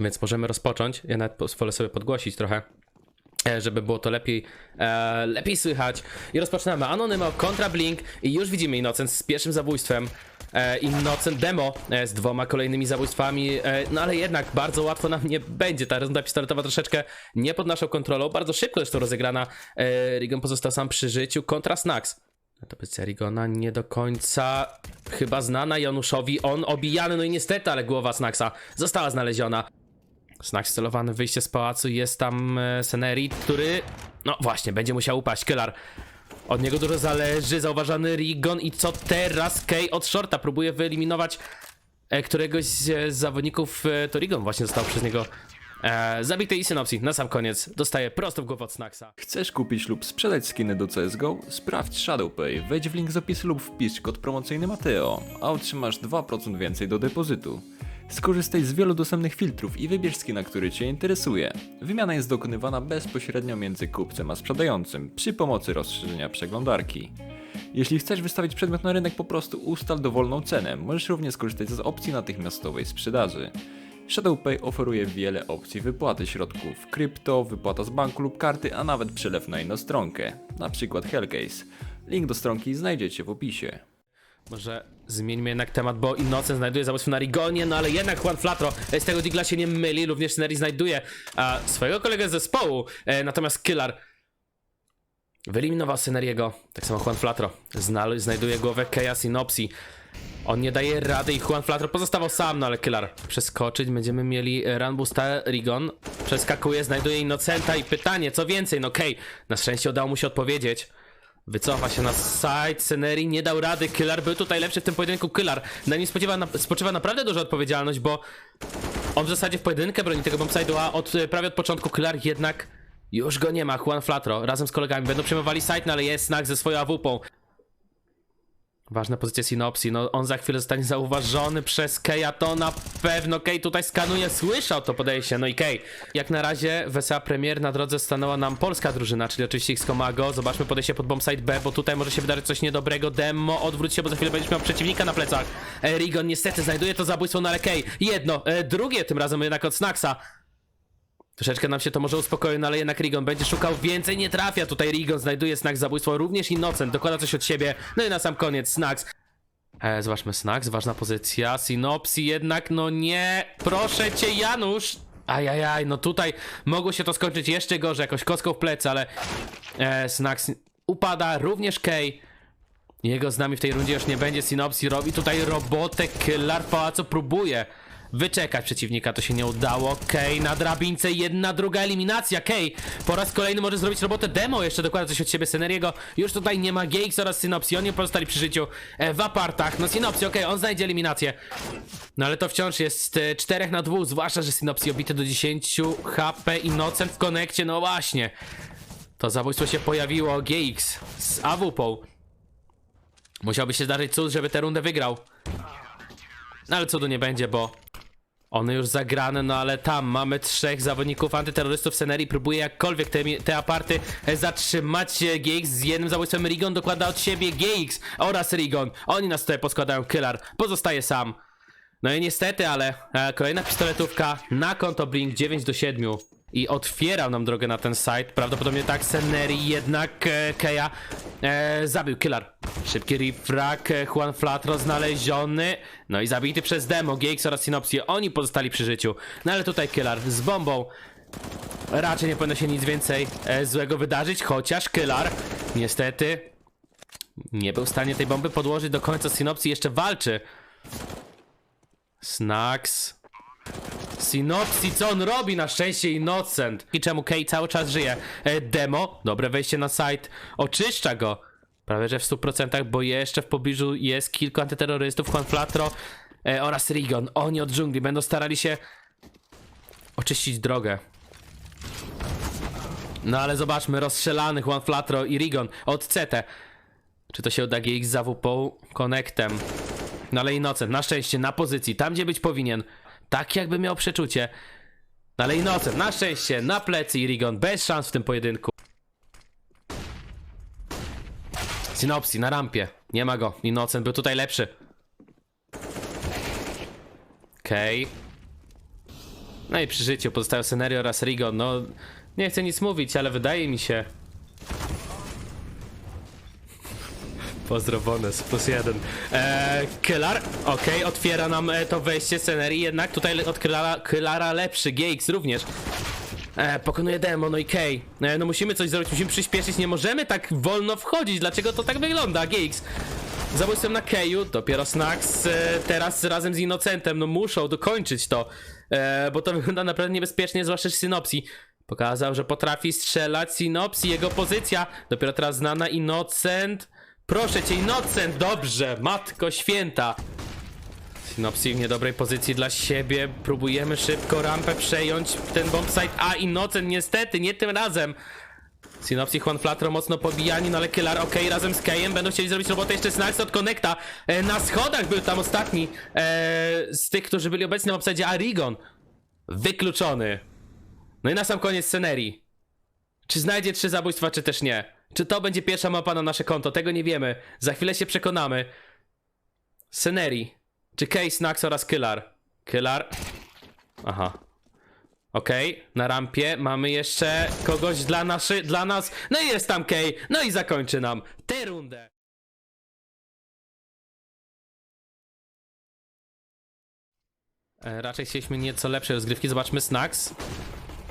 Więc możemy rozpocząć. Ja nawet pozwolę sobie podgłosić trochę. e, Żeby było to lepiej, e, lepiej słychać. I rozpoczynamy. Anonymo kontra Blink. I już widzimy Innocent z pierwszym zabójstwem. E, Innocent demo e, z dwoma kolejnymi zabójstwami. E, no ale jednak bardzo łatwo nam nie będzie. Ta runda pistoletowa troszeczkę nie pod naszą kontrolą. Bardzo szybko zresztą rozegrana. E, Rigon pozostał sam przy życiu. Kontra Snax. To pozycja Rigona nie do końca chyba znana Januszowi. On obijany, no i niestety, ale głowa Snaxa została znaleziona. Snax celowany w wyjście z pałacu. Jest tam e, Senerit, który. No właśnie, będzie musiał upaść. Kylar. Od niego dużo zależy. Zauważany Rigon. I co teraz? Kay od shorta próbuje wyeliminować e, któregoś z, z zawodników. E, to Rigon właśnie został przez niego e, i synopsji. Na sam koniec dostaje prosto w głowę od Snaxa. Chcesz kupić lub sprzedać skiny do CSGO? Sprawdź ShadowPay, wejdź w link z opisu lub wpisz kod promocyjny Mateo, a otrzymasz 2% więcej do depozytu. Skorzystaj z wielu dostępnych filtrów i wybierz skina, który Cię interesuje. Wymiana jest dokonywana bezpośrednio między kupcem a sprzedającym przy pomocy rozszerzenia przeglądarki. Jeśli chcesz wystawić przedmiot na rynek, po prostu ustal dowolną cenę. Możesz również skorzystać z opcji natychmiastowej sprzedaży. ShadowPay oferuje wiele opcji wypłaty środków krypto, wypłata z banku lub karty, a nawet przelew na inną stronkę, na przykład Hellcase. Link do stronki znajdziecie w opisie. Może zmieńmy jednak temat, bo Innocent znajduje zabójstwo na Rigonie, no ale jednak Juan Flatro z tego digla się nie myli, również Scenery znajduje a, swojego kolegę z zespołu, e, natomiast Killar wyeliminował Sceneriego, tak samo Juan Flatro Znal, znajduje głowę Keja Synopsi. On nie daje rady i Juan Flatro pozostawał sam, no ale Killar przeskoczyć, będziemy mieli e, Runbusta Rigon, przeskakuje, znajduje Innocenta i pytanie, co więcej, no Kej, na szczęście udało mu się odpowiedzieć. Wycofa się na side, Scenery nie dał rady, Killar był tutaj lepszy w tym pojedynku, Killar na nim spodziewa, na, spoczywa naprawdę duża odpowiedzialność, bo on w zasadzie w pojedynkę broni tego bombside'u, a od, e, prawie od początku Killar jednak już go nie ma, Juan Flatro razem z kolegami będą przejmowali side, no ale jest Snack ze swoją AWP-ą. Ważna pozycja Synopsy, no on za chwilę zostanie zauważony przez Keja, to na pewno Kej tutaj skanuje, słyszał to podejście, no i Kej. Jak na razie w SA Premier na drodze stanęła nam polska drużyna, czyli oczywiście X-Komago, zobaczmy podejście pod bombsite B, bo tutaj może się wydarzyć coś niedobrego, Demo, odwróć się, bo za chwilę będziesz miał przeciwnika na plecach. Rigon niestety znajduje to zabójstwo, no ale Kej, jedno, e, drugie tym razem jednak od Snaxa. Troszeczkę nam się to może uspokoi, no ale jednak Rigon będzie szukał więcej, nie trafia. Tutaj Rigon znajduje Snax zabójstwo, również Innocent, dokłada coś od siebie. No i na sam koniec Snax. E, zobaczmy Snax, ważna pozycja. Synopsi jednak, no nie. Proszę cię, Janusz. Ajajaj, no tutaj mogło się to skończyć jeszcze gorzej, jakoś kostką w plecy, ale e, upada, również Kay. Jego z nami w tej rundzie już nie będzie. Synopsi robi tutaj robotę. W pałacu próbuje wyczekać przeciwnika. To się nie udało. Kay na drabince. Jedna, druga eliminacja. Kay po raz kolejny może zrobić robotę demo. Jeszcze dokłada coś od siebie Seneriego. Już tutaj nie ma GX oraz Synopsi. Oni pozostali przy życiu e, w apartach. No Synopsi, okej, on znajdzie eliminację. No ale to wciąż jest e, 4 na 2. Zwłaszcza, że Synopsi obity do 10 HP. Innocent w konekcie. No właśnie. To zabójstwo się pojawiło. GX z AWP. Musiałby się zdarzyć cud, żeby tę rundę wygrał. No ale cudu nie będzie, bo one już zagrane, no ale tam mamy trzech zawodników antyterrorystów Senerii. Próbuje jakkolwiek te, te aparty e, zatrzymać e, GX z jednym zabójstwem. Rigon dokłada od siebie GX oraz Rigon. Oni nas tutaj poskładają. Killer pozostaje sam. No i niestety, ale e, kolejna pistoletówka na konto Blink 9 do 7 i otwierał nam drogę na ten site. Prawdopodobnie tak Seneri jednak e, Keja e, zabił Killer. Szybki refrag, e, Juan Flatro znaleziony. No i zabity przez Demo, GX oraz Synopsy. Oni pozostali przy życiu. No ale tutaj Killer z bombą. Raczej nie powinno się nic więcej e, złego wydarzyć, chociaż Killer niestety nie był w stanie tej bomby podłożyć do końca. Synopsy jeszcze walczy. Snacks. Synopsi, co on robi? Na szczęście Innocent. I czemu Kay cały czas żyje? E, demo, dobre wejście na site, oczyszcza go. Prawie że w 100%, bo jeszcze w pobliżu jest kilku antyterrorystów, Juan Flatro e, oraz Rigon. Oni od dżungli będą starali się oczyścić drogę. No ale zobaczmy, rozstrzelany Juan Flatro i Rigon od CT. Czy to się uda GX za WP Connectem? No ale Innocent, na szczęście, na pozycji, tam gdzie być powinien. Tak jakby miał przeczucie. Ale Innocent, na szczęście, na plecy i Rigon, bez szans w tym pojedynku. Synopsi, na rampie. Nie ma go. Innocent był tutaj lepszy. Okej. No i przy życiu pozostają Senerio oraz Rigon. No, nie chcę nic mówić, ale wydaje mi się... Pozdro bonus, plus jeden. Eee, Kylar, okej, otwiera nam e, to wejście scenerii, jednak tutaj od Kylara, Kylara lepszy, Geix również. E, pokonuje Demo, no i Kay. E, no musimy coś zrobić, musimy przyspieszyć, nie możemy tak wolno wchodzić. Dlaczego to tak wygląda, Geix? Zabójstwem na Keju, dopiero Snax e, teraz razem z Innocentem, no muszą dokończyć to, e, bo to wygląda naprawdę niebezpiecznie, zwłaszcza Synopsji. Pokazał, że potrafi strzelać Synopsji, jego pozycja, dopiero teraz znana Innocent. Proszę cię, Innocent, dobrze, matko święta. Synopsji w niedobrej pozycji dla siebie. Próbujemy szybko rampę przejąć ten bombsite. A Innocent niestety, nie tym razem. Synopsji Juan Flatro mocno pobijani, no ale Killer ok, razem z Kejem będą chcieli zrobić robotę jeszcze Snax od Connecta. E, na schodach był tam ostatni e, z tych, którzy byli obecni na obsadzie Arigon. Wykluczony. No i na sam koniec scenerii. Czy znajdzie trzy zabójstwa, czy też nie? Czy to będzie pierwsza mapa na nasze konto? Tego nie wiemy. Za chwilę się przekonamy. Scenerii. Czy Kay, Snax oraz Killer? Killer. Aha. Okej, na rampie mamy jeszcze kogoś dla, naszy, dla nas. No i jest tam Kay. No i zakończy nam tę rundę. E, Raczej chcieliśmy nieco lepszej rozgrywki. Zobaczmy Snax.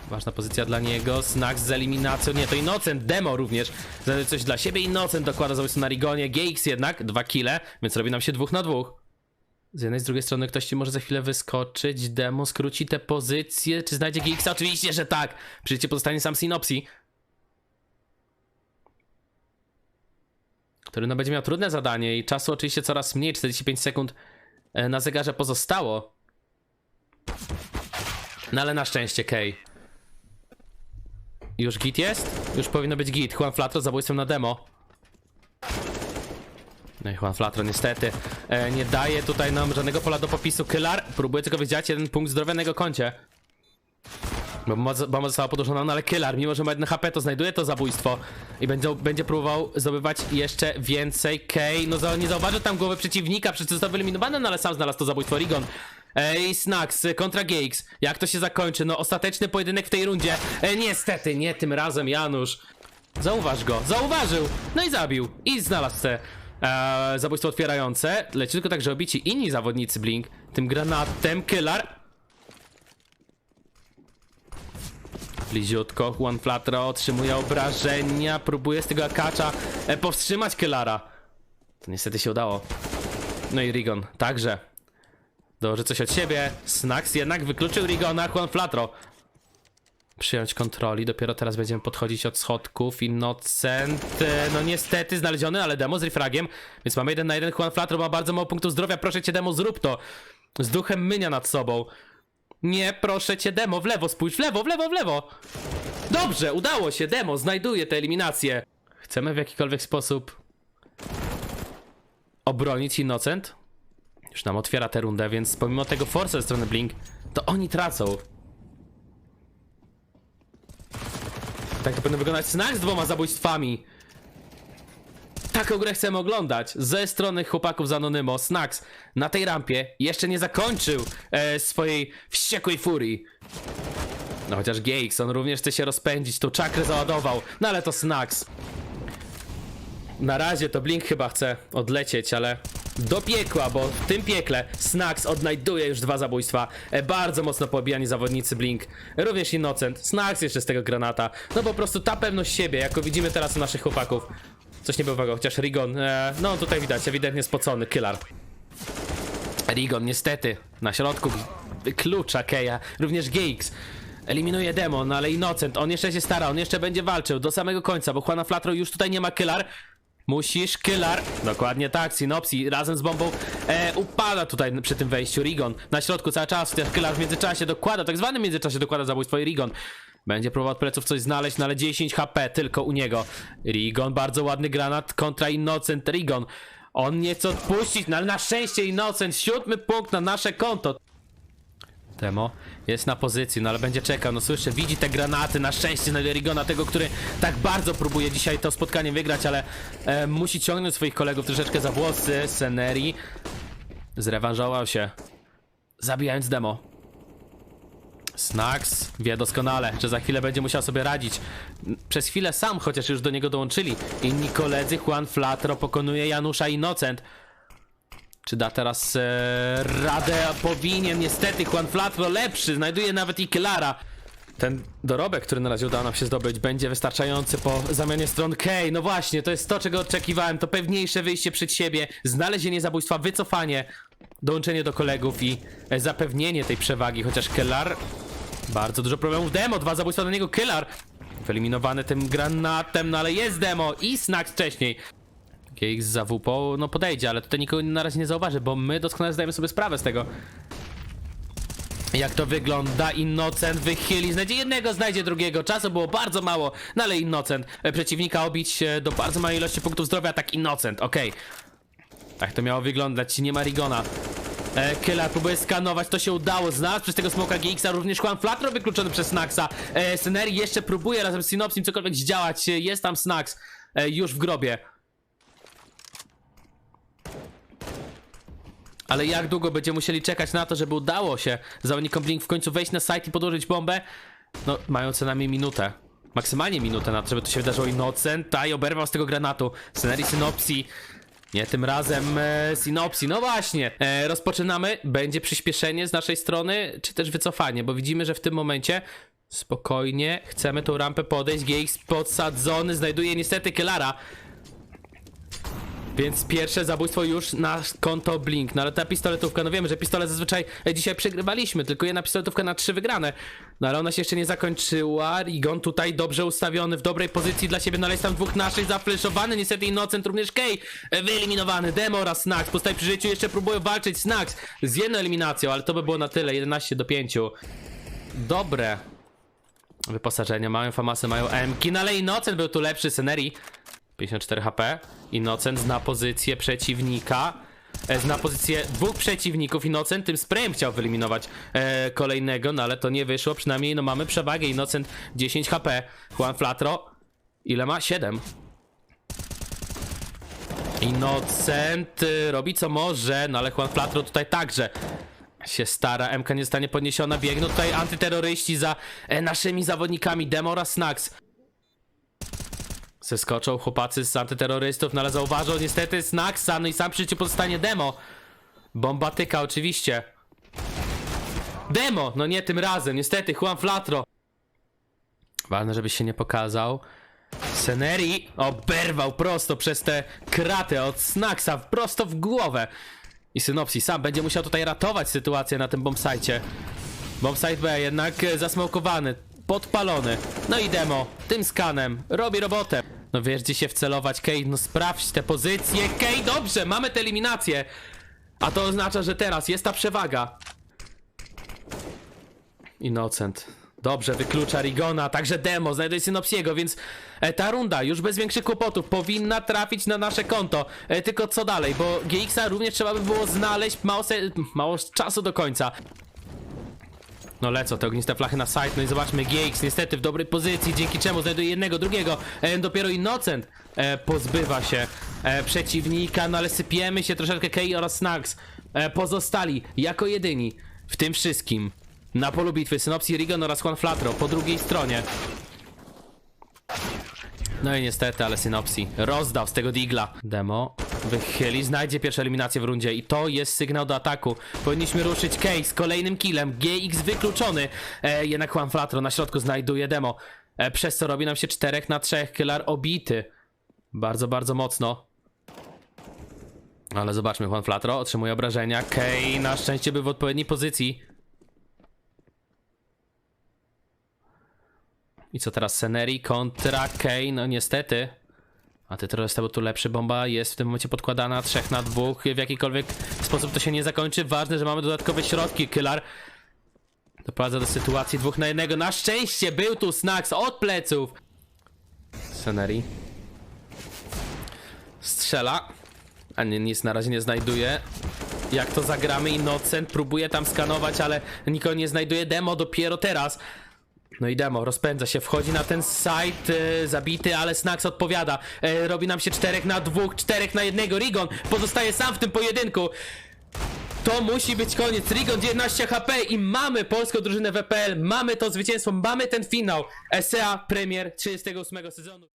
Ważna pozycja dla niego. Snax z eliminacją. Nie, to Innocent. Demo również. Znajdzie coś dla siebie. Innocent dokłada zabójstwo na Rigonie. GX jednak. Dwa kile, więc robi nam się dwóch na dwóch. Z jednej, z drugiej strony ktoś ci może za chwilę wyskoczyć. Demo skróci te pozycje. Czy znajdzie GX? Oczywiście, że tak. Przy życiu pozostanie sam Synopsji. Który no będzie miał trudne zadanie i czasu oczywiście coraz mniej. 45 sekund e, na zegarze pozostało. No ale na szczęście Kay. Już git jest? Już powinno być git. Juan Flatro zabójstwem na demo. No i Juan Flatro niestety e, nie daje tutaj nam żadnego pola do popisu. Kylar próbuje tylko wydziać jeden punkt jego koncie. Bo moc- Bomba została podłożona, no ale Kylar, mimo że ma 1 HP, to znajduje to zabójstwo i będzie, będzie próbował zdobywać jeszcze więcej. Kay, no za, nie zauważył tam głowy przeciwnika, przecież został wyeliminowany, no ale sam znalazł to zabójstwo. Rigon. Ej, Snax kontra Geix. Jak to się zakończy? No, ostateczny pojedynek w tej rundzie. E, niestety, nie tym razem, Janusz. Zauważ go, zauważył! No i zabił. I znalazł te e, zabójstwo otwierające. Leci tylko tak, że obici inni zawodnicy Blink. Tym granatem, Killer. Bliziutko, Juan Flatro otrzymuje obrażenia, próbuje z tego akacza e, powstrzymać Killara. To niestety się udało. No i Rigon także. Dołoży coś od siebie. Snax jednak wykluczył Rigona, Juan Flatro. Przyjąć kontroli, dopiero teraz będziemy podchodzić od schodków. Innocent, e, no niestety znaleziony, ale demo z refragiem, więc mamy jeden na jeden. Juan Flatro ma bardzo mało punktów zdrowia, proszę cię demo, zrób to. Z duchem mynia nad sobą. Nie, proszę cię, demo, w lewo spójrz, w lewo, w lewo, w lewo. Dobrze, udało się, demo, znajduje tę eliminację. Chcemy w jakikolwiek sposób obronić Innocent? Już nam otwiera tę rundę, więc pomimo tego force ze strony Blink, to oni tracą. Tak to powinno wyglądać Snack z dwoma zabójstwami. Taką grę chcemy oglądać ze strony chłopaków z Anonymo. Snax na tej rampie jeszcze nie zakończył e, swojej wściekłej furii. No chociaż Geix, on również chce się rozpędzić, tą czakrę załadował, no ale to Snax. Na razie to Blink chyba chce odlecieć, ale do piekła, bo w tym piekle Snax odnajduje już dwa zabójstwa. E, bardzo mocno pobijani zawodnicy Blink. Również Innocent. Snax jeszcze z tego granata. No po prostu ta pewność siebie, jako widzimy teraz u naszych chłopaków. Coś nie było, chociaż Rigon, e, no tutaj widać, ewidentnie spocony, Killer. Rigon niestety na środku wyklucza Keja, również Geix. Eliminuje Demon, ale Innocent, on jeszcze się stara, on jeszcze będzie walczył do samego końca, bo Juana Flatro już tutaj nie ma Killer. Musisz, Killer, dokładnie tak, Synopsi razem z bombą e, upada tutaj przy tym wejściu, Rigon na środku cały czas, też Killer w międzyczasie dokłada, tak zwanym międzyczasie dokłada zabójstwo i Rigon będzie próbował od pleców coś znaleźć, no ale 10 HP tylko u niego. Rigon, bardzo ładny granat kontra Innocent Rigon. On nie chce odpuścić, no ale na szczęście Innocent, siódmy punkt na nasze konto. Temo jest na pozycji, no ale będzie czekał, no słyszę, widzi te granaty, na szczęście znajduje Rigona, tego, który tak bardzo próbuje dzisiaj to spotkanie wygrać, ale e, musi ciągnąć swoich kolegów troszeczkę za włosy, Seneri zrewanżował się, zabijając Demo. Snax wie doskonale, że za chwilę będzie musiał sobie radzić. Przez chwilę sam, chociaż już do niego dołączyli. Inni koledzy, Juan Flatro pokonuje Janusza Innocent. Czy da teraz e, radę? Powinien, niestety, Juan Flatro lepszy, znajduje nawet i Killara. Ten dorobek, który na razie udało nam się zdobyć, będzie wystarczający po zamianie stron K. No właśnie, to jest to, czego oczekiwałem. To pewniejsze wyjście przed siebie, znalezienie zabójstwa, wycofanie, dołączenie do kolegów i e, zapewnienie tej przewagi. Chociaż Kellar bardzo dużo problemów. Demo, dwa zabójstwa do niego, Killar. Wyeliminowany tym granatem, no ale jest demo i Snack wcześniej. GX za WP, no podejdzie, ale tutaj nikogo na razie nie zauważy, bo my doskonale zdajemy sobie sprawę z tego. Jak to wygląda? Innocent wychyli, znajdzie jednego, znajdzie drugiego. Czasu było bardzo mało, no ale Innocent e, przeciwnika obić e, do bardzo małej ilości punktów zdrowia, tak Innocent, okej. Tak to miało wyglądać, nie ma Rigona. E, Killer próbuje skanować, to się udało. Znalazł przez tego smoka GX-a również Juan Flatro wykluczony przez Snaxa. E, jeszcze próbuje razem z Synopsim cokolwiek zdziałać. E, Jest tam Snax e, już w grobie. Ale jak długo będziemy musieli czekać na to, żeby udało się zawodnikom Blink w końcu wejść na site i podłożyć bombę? No, mają co najmniej minutę. Maksymalnie minutę na to, żeby to się wydarzyło. Innocent, i oberwał z tego granatu. Scenery Synopsi. Nie tym razem e, Synopsi. No właśnie. E, rozpoczynamy. Będzie przyspieszenie z naszej strony, czy też wycofanie, bo widzimy, że w tym momencie spokojnie chcemy tą rampę podejść. GX podsadzony, znajduje niestety Kellara. Więc pierwsze zabójstwo już na konto Blink. No ale ta pistoletówka, no wiemy, że pistolet zazwyczaj e, dzisiaj przegrywaliśmy, tylko jedna pistoletówka na trzy wygrane. No ale ona się jeszcze nie zakończyła. Rigon tutaj dobrze ustawiony, w dobrej pozycji dla siebie, no ale jest tam dwóch naszych zafleszowany. Niestety Innocent również Kay e, wyeliminowany. Demo oraz Snax. Postaje przy życiu jeszcze próbują walczyć Snax z jedną eliminacją, ale to by było na tyle. 11 do 5. Dobre. Wyposażenie, mają famasy, mają M-ki, no ale Innocent był tu lepszy, Scenery 54 HP. Innocent zna pozycję przeciwnika. E, Zna pozycję dwóch przeciwników. Innocent tym sprayem chciał wyeliminować e, kolejnego, no ale to nie wyszło. Przynajmniej no mamy przewagę. Innocent 10 HP. Juan Flatro ile ma? 7. Innocent y, robi co może, no ale Juan Flatro tutaj także się stara. MK nie zostanie podniesiona. Biegną tutaj antyterroryści za e, naszymi zawodnikami. Demo oraz Snax. Zeskoczą chłopacy z antyterrorystów, no ale zauważą niestety Snaxa, no i sam przy życiu pozostanie Demo. Bombatyka oczywiście. Demo! No nie tym razem, niestety, Juan Flatro. Ważne, żebyś się nie pokazał. Seneri oberwał prosto przez te kraty od Snaxa, prosto w głowę. I Synopsi sam będzie musiał tutaj ratować sytuację na tym bombsite. Bombsite B jednak zasmokowany, podpalony. No i demo, tym skanem, robi robotę. No wiesz gdzie się wcelować, Kej, no sprawdź te pozycje. Kej, dobrze, mamy tę eliminację. A to oznacza, że teraz jest ta przewaga. Innocent. Dobrze, wyklucza Rigona, także demo, znajduje Synopsiego, więc e, ta runda już bez większych kłopotów powinna trafić na nasze konto. E, tylko co dalej, bo GX-a również trzeba by było znaleźć mało, mało czasu do końca. No lecą te ogniste flachy na site, no i zobaczmy GX niestety w dobrej pozycji, dzięki czemu znajduje jednego, drugiego, e, dopiero Innocent e, pozbywa się e, przeciwnika, no ale sypiemy się troszeczkę Kei oraz Snags, e, pozostali jako jedyni w tym wszystkim na polu bitwy Synopsi, Rigon oraz Juan Flatro po drugiej stronie. No i niestety, ale Synopsi rozdał z tego Digla. Demo wychyli, znajdzie pierwszą eliminację w rundzie i to jest sygnał do ataku. Powinniśmy ruszyć Case z kolejnym killem. GX wykluczony. E, jednak Juan Flatro na środku znajduje Demo. E, przez co robi nam się 4 na 3. Killar obity. Bardzo, bardzo mocno. Ale zobaczmy, Juan Flatro otrzymuje obrażenia. Kay na szczęście był w odpowiedniej pozycji. I co teraz? Seneri kontra Kay, no niestety. A ty terrorysta był tu lepszy, bomba jest w tym momencie podkładana 3 na 2. W jakikolwiek sposób to się nie zakończy. Ważne, że mamy dodatkowe środki. Killar doprowadza do sytuacji dwóch na jednego. Na szczęście był tu Snax od pleców. Seneri strzela, a nie, nic na razie nie znajduje. Jak to zagramy? Innocent próbuje tam skanować, ale nikogo nie znajduje. Demo dopiero teraz. No i demo, rozpędza się, wchodzi na ten site, e, zabity, ale Snax odpowiada. E, robi nam się 4 na 2, 4 na 1. Rigon pozostaje sam w tym pojedynku. To musi być koniec. Rigon 19 HP i mamy polską drużynę WPL, mamy to zwycięstwo, mamy ten finał. SEA Premier 38 sezonu.